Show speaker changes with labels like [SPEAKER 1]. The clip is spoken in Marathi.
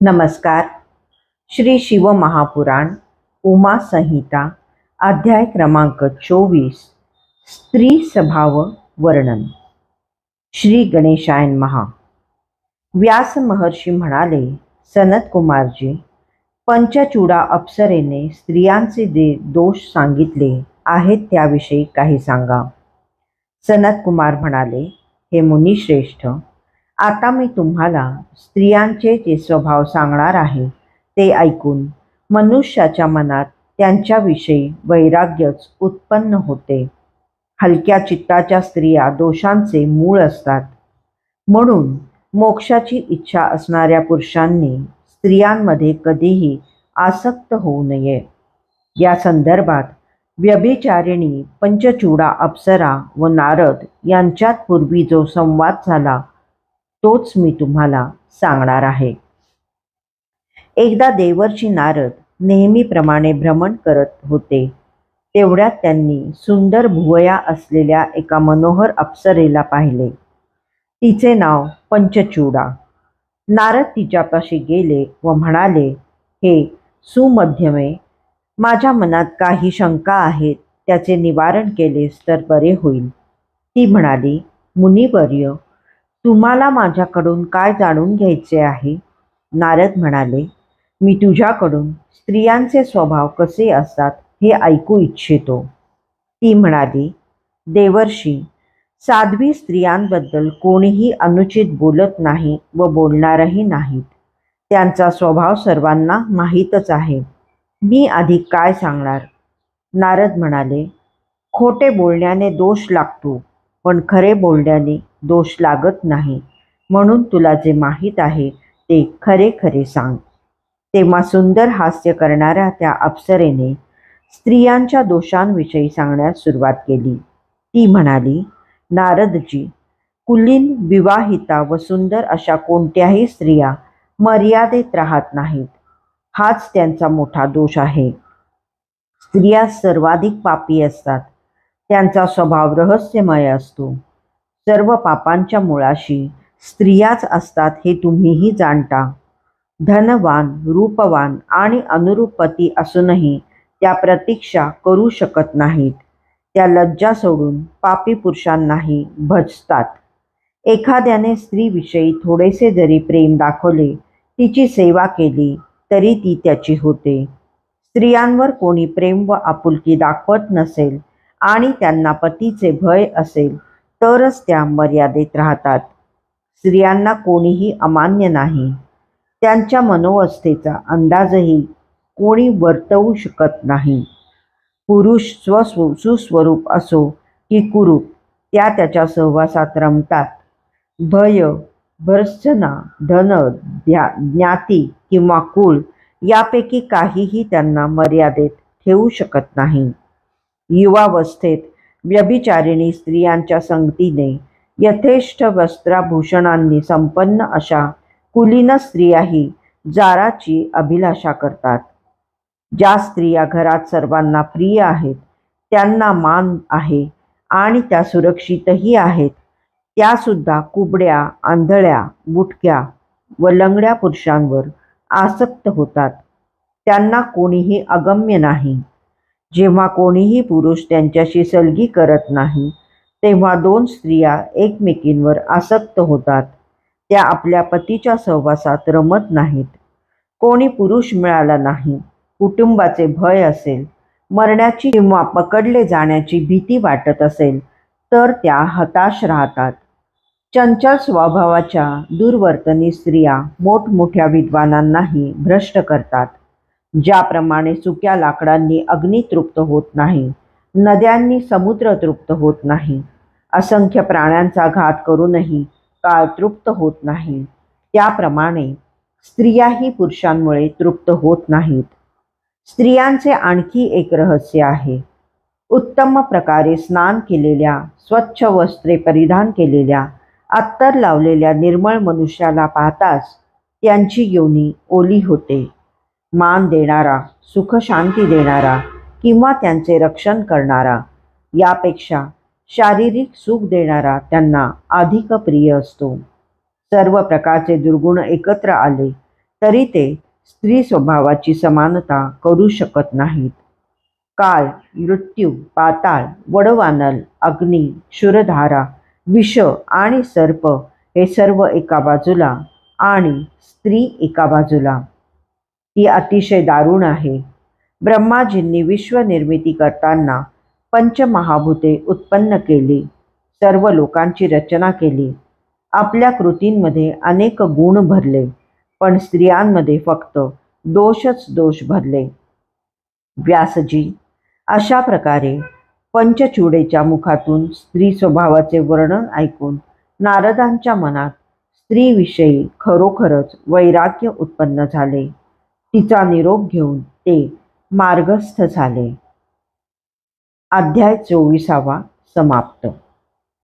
[SPEAKER 1] नमस्कार. श्री शिव महापुराण उमा संहिता अध्याय क्रमांक चोवीस स्त्री स्वभाव वर्णन. श्री गणेशायन महा व्यास महर्षी म्हणाले सनत कुमारजी पंचचूडा अप्सरेने स्त्रियांचे जे दोष सांगितले आहेत त्याविषयी काही सांगा. सनत कुमार म्हणाले हे मुनिश्रेष्ठ आता मी तुम्हाला स्त्रियांचे जे स्वभाव सांगणार आहे ते ऐकून मनुष्याच्या मनात त्यांच्याविषयी वैराग्यच उत्पन्न होते. हलक्या चित्ताच्या स्त्रिया दोषांचे मूळ असतात. म्हणून मोक्षाची इच्छा असणाऱ्या पुरुषांनी स्त्रियांमध्ये कधीही आसक्त होऊ नये. या संदर्भात व्यभिचारिणी पंचचूडा अप्सरा व नारद यांच्यात पूर्वी जो संवाद झाला तोच मी तुम्हाला सांगणार आहे. एकदा देवर्षी नारद नेहमीप्रमाणे भ्रमण करत होते. तेवढ्यात त्यांनी सुंदर भुवया असलेल्या एका मनोहर अप्सरेला पाहिले. तिचे नाव पंचचूडा. नारद तिच्यापाशी गेले व म्हणाले हे सुमध्यमे माझ्या मनात काही शंका आहेत त्याचे निवारण केलेस तर बरे होईल. ती म्हणाली मुनिवर्य तुम्हाला माझ्याकडून काय जाणून घ्यायचे आहे? नारद म्हणाले मी तुझ्याकडून स्त्रियांचे स्वभाव कसे असतात हे ऐकू इच्छितो. ती म्हणाली देवर्षी साध्वी स्त्रियांबद्दल कोणीही अनुचित बोलत नाही व बोलणारही नाहीत. त्यांचा स्वभाव सर्वांना माहीतच आहे. मी आधी काय सांगणार? नारद म्हणाले खोटे बोलण्याने दोष लागतो. पण खरे बोलण्याने दोष लागत नाही. म्हणून तुला जे माहीत आहे ते खरे खरे सांग. तेव्हा सुंदर हास्य करणाऱ्या त्या अप्सरेने स्त्रियांच्या दोषांविषयी सांगण्यास सुरुवात केली. ती म्हणाली नारदजी कुलीन विवाहिता व सुंदर अशा कोणत्याही स्त्रिया मर्यादेत राहत नाहीत. हाच त्यांचा मोठा दोष आहे. स्त्रिया सर्वाधिक पापी असतात. त्यांचा स्वभाव रहस्यमय असतो. सर्व पापांच्या मुळाशी स्त्रियाच असतात हे तुम्हीही जाणता. धनवान रूपवान आणि अनुरूपती असूनही त्या प्रतीक्षा करू शकत नाहीत. त्या लज्जा सोडून पापी पुरुषांनाही भजतात. एखाद्याने स्त्रीविषयी थोडेसे जरी प्रेम दाखवले तिची सेवा केली तरी ती त्याची होते. स्त्रियांवर कोणी प्रेम व आपुलकी दाखवत नसेल आणि त्यांना पतीचे भय असेल तरच त्या मर्यादेत राहतात. स्त्रियांना कोणीही अमान्य नाही. त्यांच्या मनोवस्थेचा अंदाजही कोणी वर्तवू शकत नाही. पुरुष स्वस्व सुस्वरूप असो की कुरूप त्या त्याच्या सहवासात रमतात. भय भर्सना धन ध्या ज्ञाती किंवा कुळ यापैकी काहीही त्यांना मर्यादेत ठेवू शकत नाही. युवावस्थेत व्यभिचारिणी स्त्रियांच्या संगतीने यथेष्ट वस्त्राभूषणांनी संपन्न अशा कुलीन स्त्रियाही जाराची अभिलाषा करतात. ज्या स्त्रिया घरात सर्वांना प्रिय आहेत त्यांना मान आहे आणि त्या सुरक्षितही आहेत. त्यासुद्धा कुबड्या आंधळ्या बुटक्या व लंगड्या पुरुषांवर आसक्त होतात. त्यांना कोणीही अगम्य नाही. जेव्हा कोणीही पुरुष त्यांच्याशी सलगी करत नाही तेव्हा दोन स्त्रिया एकमेकींवर आसक्त होतात. त्या आपल्या पतीच्या सहवासात रमत नाहीत. कोणी पुरुष मिळाला नाही कुटुंबाचे भय असेल मरण्याची किंवा पकडले जाण्याची भीती वाटत असेल तर त्या हताश राहतात. चंचल स्वभावाच्या दुर्वर्तनी स्त्रिया मोठमोठ्या विद्वानांनाही भ्रष्ट करतात. ज्याप्रमाणे सुक्या लाकडांनी अग्नी तृप्त होत नाही नद्यांनी समुद्र तृप्त होत नाही असंख्य प्राण्यांचा घात करूनही काळ तृप्त होत नाही. त्याप्रमाणे स्त्रियाही पुरुषांमुळे तृप्त होत नाहीत. स्त्रियांचे आणखी एक रहस्य आहे. उत्तम प्रकारे स्नान केलेल्या स्वच्छ वस्त्रे परिधान केलेल्या अत्तर लावलेल्या निर्मळ मनुष्याला पाहताच त्यांची योनी ओली होते. मान देणारा सुख शांती देणारा किंवा त्यांचे रक्षण करणारा यापेक्षा शारीरिक सुख देणारा त्यांना अधिक प्रिय असतो. सर्व प्रकारचे दुर्गुण एकत्र आले तरी ते स्त्री स्वभावाची समानता करू शकत नाहीत. काळ मृत्यू पाताळ वडवानल अग्नी क्षुरधारा विष आणि सर्प हे सर्व एका बाजूला आणि स्त्री एका बाजूला. ती अतिशय दारुण आहे. ब्रह्माजींनी विश्वनिर्मिती करताना पंचमहाभूते उत्पन्न केली सर्व लोकांची रचना केली. आपल्या कृतींमध्ये अनेक गुण भरले पण स्त्रियांमध्ये फक्त दोषच दोष भरले. व्यासजी अशा प्रकारे पंचचूडेच्या मुखातून स्त्री स्वभावाचे वर्णन ऐकून नारदांच्या मनात स्त्रीविषयी खरोखरच वैराग्य उत्पन्न झाले. तिचा निरोप घेऊन ते मार्गस्थ झाले. अध्याय चोवीसावा समाप्त.